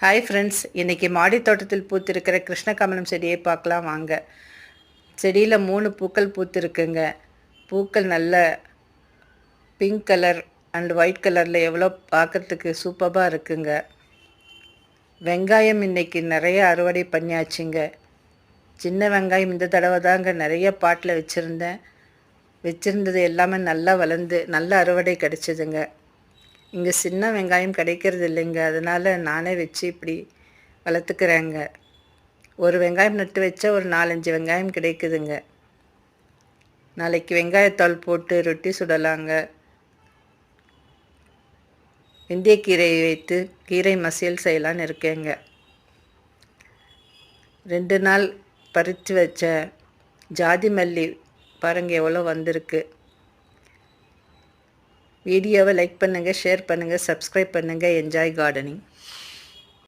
Hi friends இன்றைக்கி மாடி தோட்டத்தில் பூத்திருக்கிற கிருஷ்ணகமலம் செடியை பார்க்கலாம் வாங்க. செடியில் மூணு பூக்கள் பூத்திருக்குங்க. பூக்கள் நல்ல பிங்க் கலர் அண்ட் ஒயிட் கலரில் எவ்வளோ பார்க்குறதுக்கு சூப்பராக இருக்குங்க. வெங்காயம் இன்றைக்கி நிறைய அறுவடை பண்ணியாச்சுங்க. சின்ன வெங்காயம் இந்த தடவை தாங்க நிறைய பாட்டில் வச்சுருந்தேன். வச்சுருந்தது எல்லாமே நல்லா வளர்ந்து நல்ல அறுவடை கிடச்சிதுங்க. இங்கே சின்ன வெங்காயம் கிடைக்கிறது இல்லைங்க அதனால் நானே வச்சு இப்படி வளர்த்துக்கிறேங்க. ஒரு வெங்காயம் நட்டு வச்சா ஒரு நாலஞ்சு வெங்காயம் கிடைக்குதுங்க. நாளைக்கு வெங்காயத்தாள் போட்டு ரொட்டி சுடலாங்க. வெந்தயக்கீரையை வைத்து கீரை மசியல் செய்யலான்னு இருக்கேங்க. ரெண்டு நாள் பறித்து வச்ச ஜாதி மல்லி பாருங்கள் எவ்வளோ வந்திருக்கு. வீடியோவை லைக் பண்ணுங்கள் ஷேர் பண்ணுங்கள் சப்ஸ்கிரைப் பண்ணுங்கள் என்ஜாய் கார்டனிங்